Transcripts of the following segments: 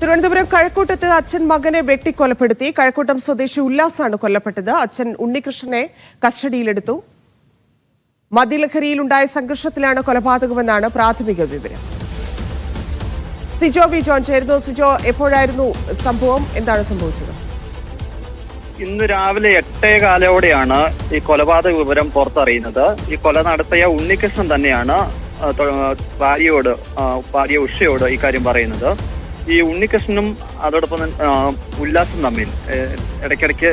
തിരുവനന്തപുരം കഴക്കൂട്ടത്ത് അച്ഛൻ മകനെ വെട്ടിക്കൊലപ്പെടുത്തി. കഴക്കൂട്ടം സ്വദേശി ഉല്ലാസാണ് കൊല്ലപ്പെട്ടത്. അച്ഛൻ ഉണ്ണികൃഷ്ണനെ കസ്റ്റഡിയിലെടുത്തു. മദ്യലഹരിയിലുണ്ടായ സംഘർഷത്തിലാണ് കൊലപാതകമെന്നാണ് പ്രാഥമിക വിവരം. സിജോ ബി ജോൺ ചേരുന്നു. സിജോ എപ്പോഴായിരുന്നു സംഭവം? എന്താണ് സംഭവിച്ചത്? ഇന്ന് രാവിലെ എട്ടേ കാലോടെയാണ് ഈ കൊലപാതക വിവരം പുറത്തറിയുന്നത്. ഈ കൊല നടത്തിയ ഉണ്ണികൃഷ്ണൻ തന്നെയാണ് ഭാര്യയോട് ഭാര്യ ഉഷയോട് ഇക്കാര്യം കാര്യം പറയുന്നത്. ഈ ഉണ്ണികൃഷ്ണനും അതോടൊപ്പം ഉല്ലാസും തമ്മിൽ ഇടയ്ക്കിടയ്ക്ക്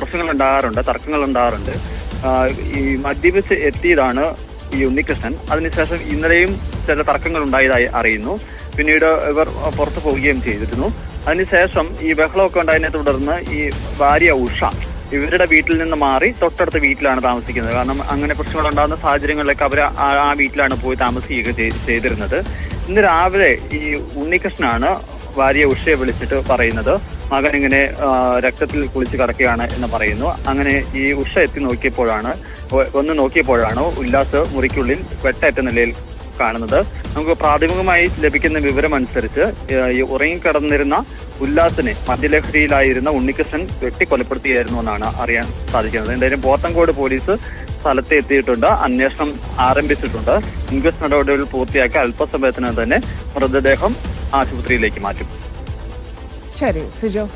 പ്രശ്നങ്ങൾ ഉണ്ടാകാറുണ്ട് തർക്കങ്ങൾ ഉണ്ടാകാറുണ്ട്. ഈ മദ്യപിച്ച് എത്തിയതാണ് ഈ ഉണ്ണികൃഷ്ണൻ. അതിനുശേഷം ഇന്നലെയും ചില തർക്കങ്ങൾ ഉണ്ടായതായി അറിയുന്നു. പിന്നീട് ഇവർ പുറത്തു പോവുകയും ചെയ്തിരുന്നു. അതിനുശേഷം ഈ ബഹളമൊക്കെ ഉണ്ടായതിനെ തുടർന്ന് ഈ ഭാര്യ ഉഷ ഇവരുടെ വീട്ടിൽ നിന്ന് മാറി തൊട്ടടുത്ത വീട്ടിലാണ് താമസിക്കുന്നത്. കാരണം അങ്ങനെ പ്രശ്നങ്ങൾ ഉണ്ടാകുന്ന സാഹചര്യങ്ങളിലൊക്കെ അവർ ആ വീട്ടിലാണ് പോയി താമസിക്കുക ചെയ്തിരുന്നത്. ഇന്ന് രാവിലെ ഈ ഉണ്ണികൃഷ്ണനാണ് ഭാര്യ ഉഷയെ വിളിച്ചിട്ട് പറയുന്നത്. മകൻ ഇങ്ങനെ രക്തത്തിൽ കുളിച്ച് കിടക്കുകയാണ് എന്ന് പറയുന്നു. അങ്ങനെ ഈ ഉഷ എത്തി നോക്കിയപ്പോഴാണ് ഒന്ന് നോക്കിയപ്പോഴാണ് ഉല്ലാസ് മുറിക്കുള്ളിൽ വെട്ടേറ്റ നിലയിൽ കാണുന്നത്. നമുക്ക് പ്രാഥമികമായി ലഭിക്കുന്ന വിവരം അനുസരിച്ച് ഏഹ്, ഈ ഉറങ്ങിക്കിടന്നിരുന്ന ഉല്ലാസിനെ മദ്യലഹരിയിലായിരുന്ന ഉണ്ണികൃഷ്ണൻ വെട്ടിക്കൊലപ്പെടുത്തിയായിരുന്നു എന്നാണ് അറിയാൻ സാധിക്കുന്നത്. എന്തായാലും പോത്തങ്കോട് പോലീസ് സ്ഥലത്ത് എത്തിയിട്ടുണ്ട് അന്വേഷണം ആരംഭിച്ചിട്ടുണ്ട്. ഇൻക്വസ്റ്റ് നടപടികൾ പൂർത്തിയാക്കി അല്പസമയത്തിന് തന്നെ മൃതദേഹം ആശുപത്രിയിലേക്ക് മാറ്റും. ശരി സിജോ.